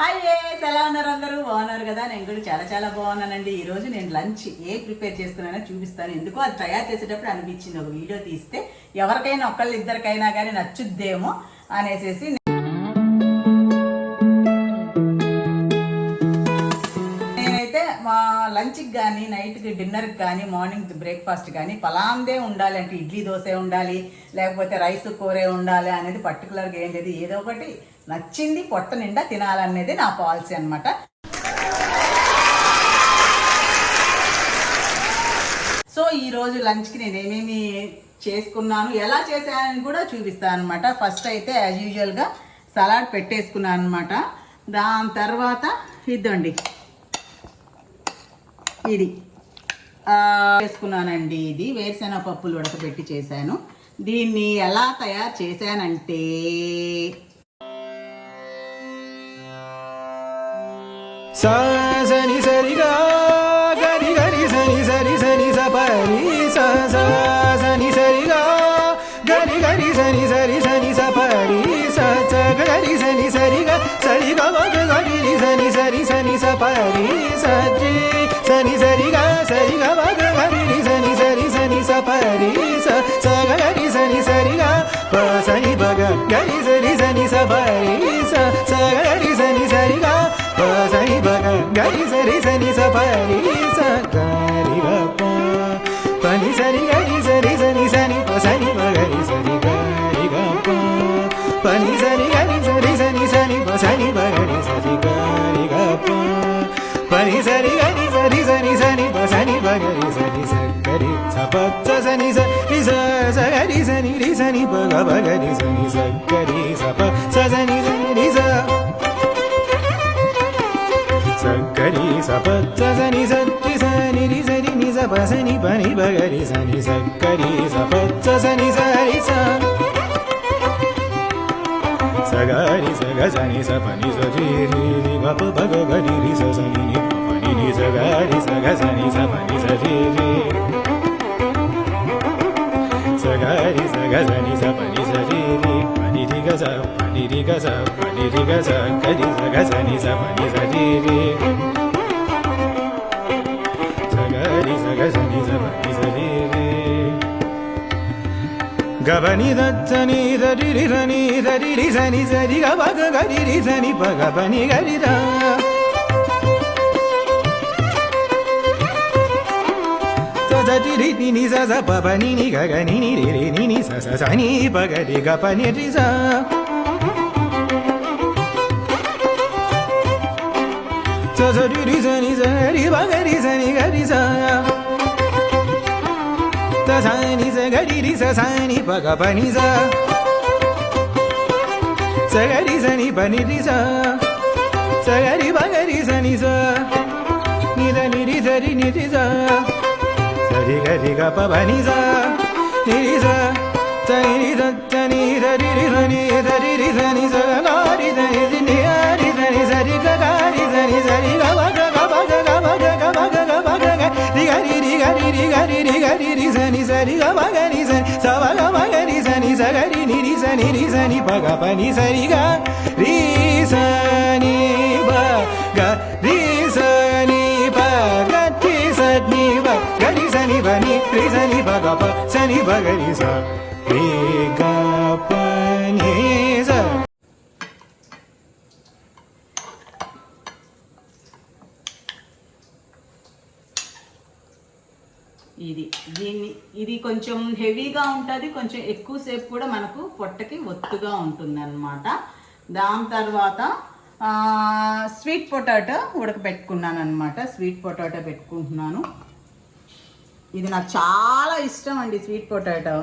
Hi ఎలా ఉన్నారు అందరూ బాగున్నారు కదా? నేను కూడా చాలా చాలా బాగున్నానండి. ఈ రోజు నేను లంచ్ ఏ ప్రిపేర్ చేస్తున్నానో చూపిస్తాను. ఎందుకో అది తయారు చేసేటప్పుడు అనిపించింది. ఒక వీడియో తీస్తే ఎవరికైనా ఒక్కళ్ళు ఇద్దరికైనా కానీ నచ్చుద్దేమో అనేసి లంచ్కి కానీ నైట్కి డిన్నర్కి కానీ మార్నింగ్ బ్రేక్ఫాస్ట్ కానీ పలాందే ఉండాలి అంటే ఇడ్లీ దోశ ఉండాలి లేకపోతే రైస్ కూరే ఉండాలి అనేది పర్టికులర్గా ఏం లేదు. ఏదో ఒకటి నచ్చింది పొట్ట నిండా తినాలనేది నా పాలసీ అనమాట సో ఈరోజు లంచ్కి నేను ఏమేమి చేసుకున్నాను ఎలా చేశానని కూడా చూపిస్తాను అనమాట ఫస్ట్ అయితే యాజ్ యూజువల్గా సలాడ్ పెట్టేసుకున్నాను అనమాట దాని తర్వాత ఇద్దండి ఇది. వేసుకున్నానండి ఇది. వేరుశెనగ పప్పులు ఉడకబెట్టి చేశాను. దీన్ని ఎలా తయారు చేశానంటే సని సరిగా గరి గరి సని సరి సని సపరి సని సరిగా గరి గరి సని సరి సని సపరి సా స గరి సని సరిగా సరిగా గరి సని సరి సని సపరి బగ గరి సరి సని సపరి స గరి గ ప పని సరి గరి సరి సని సని ప సని బగరి సరి గరి గ ప పని సరి గరి సరి సని సని ప సని బగరి సరి గరి గ ప పని సరి గరి సరి సని సని ప సని బగరి సరి సరి సని సత్తి సని రి సరి ని స ప సని పని బగరి సని సక్కరి సపత్స సని సరి స. సగరి సగ సని స పని స రి రి రి గ ప బగ గరి రి స సని ని ప పని ని స గరి సగ సని స పని స రి రి. సగరి సగ సని స పని స రి రి పని రి గ స పని రి గ స పని రి గ స గరి సగ సని స పని స రి రి. గబని దచ్చని దరి రి దని దరి రి సరి గ గరి రి సని పగ పని గరి రి ని స స ప ని గ గ ని ని రి రి ని ని స స స ని ప గ రి గ ప ని రి స స స రి రి స ని స రి ప గ రి స ని గ రి స స స ని స గ రి రి స స ని ప గ ప ని స స గ రి స ని ప ని రి స రి ని పగ పని సరిగా రీసని పగ రీసని పగ గ పగ ని పని రి పగ ప సని పగ స ఇది కొంచెం హెవీగా ఉంటుంది కొంచెం ఎక్కువసేపు కూడా మనకు పొట్టకి ఒత్తుగా ఉంటుంది అనమాట దాని తర్వాత స్వీట్ పొటాటో ఉడకబెట్టుకున్నాను అనమాట స్వీట్ పొటాటో పెట్టుకుంటున్నాను. ఇది నాకు చాలా ఇష్టం అండి స్వీట్ పొటాటో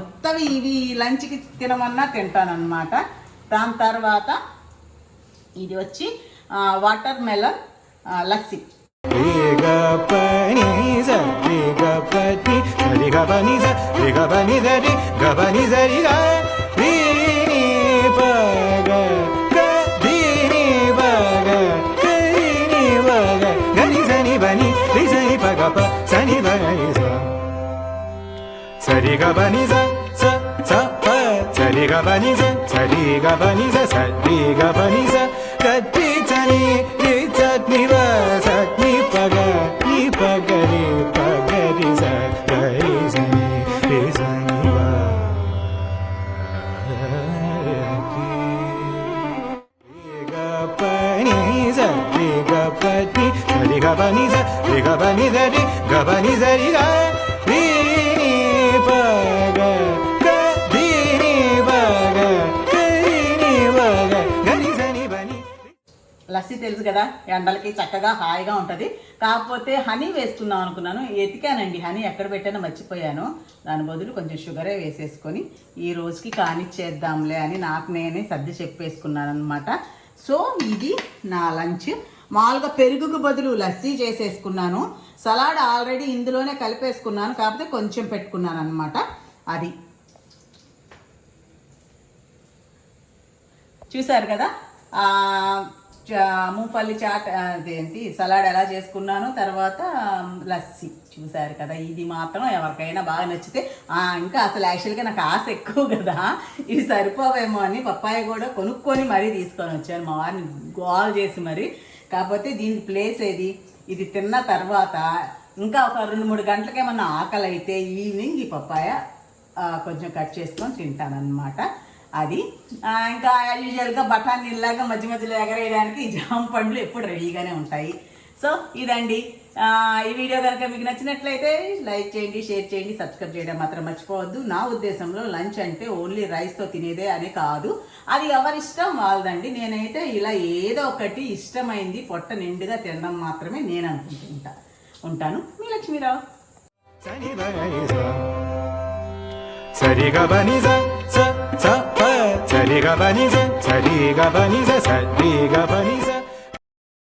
ఉత్తవి ఇవి లంచ్కి తినమన్నా తింటాను అనమాట దాని తర్వాత ఇది వచ్చి watermelon lassi. ri ga ba ni za ri ga ba ni za ri ga ba ni za ri ga ri ni pa ga ga ri ni ba ga ga ri ni ba ga ga ni za ni ba ni ri za ni pa ga pa sa ni ba ga ni za sa ri ga ba ni za sa sa pa sa ri ga ba ni za sa ri ga ba ni za sa ri ga ba ni za ga ri sa ni సరి గ బని రి గ రి గ గ రి ని గ రి ని లస్సీ తెలుసు కదా ఎండలకి చక్కగా హాయిగా ఉంటుంది. కాకపోతే హనీ వేసుకుందాం అనుకున్నాను. ఎతికానండి హనీ ఎక్కడ పెట్టానో మర్చిపోయాను. దాని బదులు కొంచెం షుగరే వేసేసుకొని ఈ రోజుకి కానిచ్చేద్దాంలే అని నాకు నేనే సర్ది చెప్పేసుకున్నాను అనమాట సో ఇది నా లంచ్. మామూలుగా పెరుగుకు బదులు లస్సీ చేసేసుకున్నాను. సలాడ్ ఆల్రెడీ ఇందులోనే కలిపేసుకున్నాను. కాకపోతే కొంచెం పెట్టుకున్నాను అనమాట అది. చూసారు కదా? ఆ, చాట్ అదేంటి? సలాడ్ ఎలా చేసుకున్నాను? తర్వాత లస్సీ. చూసారు కదా? ఇది మాత్రం ఎవరికైనా బాగా నచ్చితే ఇంకా అసలు యాక్చువల్గా నాకు ఆశ ఎక్కువ కదా. ఇవి సరిపోవేమో అని పప్పాయ కూడా కొనుక్కొని మరీ తీసుకొని వచ్చాను. మా వారిని గోల్ చేసి మరి కాకపోతే దీని ప్లేస్ ఏది? ఇది తిన్న తర్వాత ఇంకా ఒక రెండు మూడు గంటలకేమన్నా ఆకలి అయితే ఈవినింగ్ ఈ పప్పాయ కొంచెం కట్ చేసుకొని తింటానన్నమాట. అది ఇంకా యూజువల్గా బఠానీలాగా మధ్య మధ్యలో ఎగరేయడానికి ఈ జామ పండ్లు ఎప్పుడు రెడీగానే ఉంటాయి. సో ఇదండి. ఈ వీడియో కనుక మీకు నచ్చినట్లయితే లైక్ చేయండి షేర్ చేయండి సబ్స్క్రైబ్ చేయడం మాత్రం మర్చిపోవద్దు. నా ఉద్దేశంలో లంచ్ అంటే ఓన్లీ రైస్తో తినేదే అని కాదు. అది ఎవరిష్టం? వాళ్ళదండి. నేనైతే ఇలా ఏదో ఒకటి ఇష్టమైంది పొట్ట నిండుగా తినడం మాత్రమే నేను అనుకుంటుంటా. ఉంటాను. మీ లక్ష్మీరావు. సని బని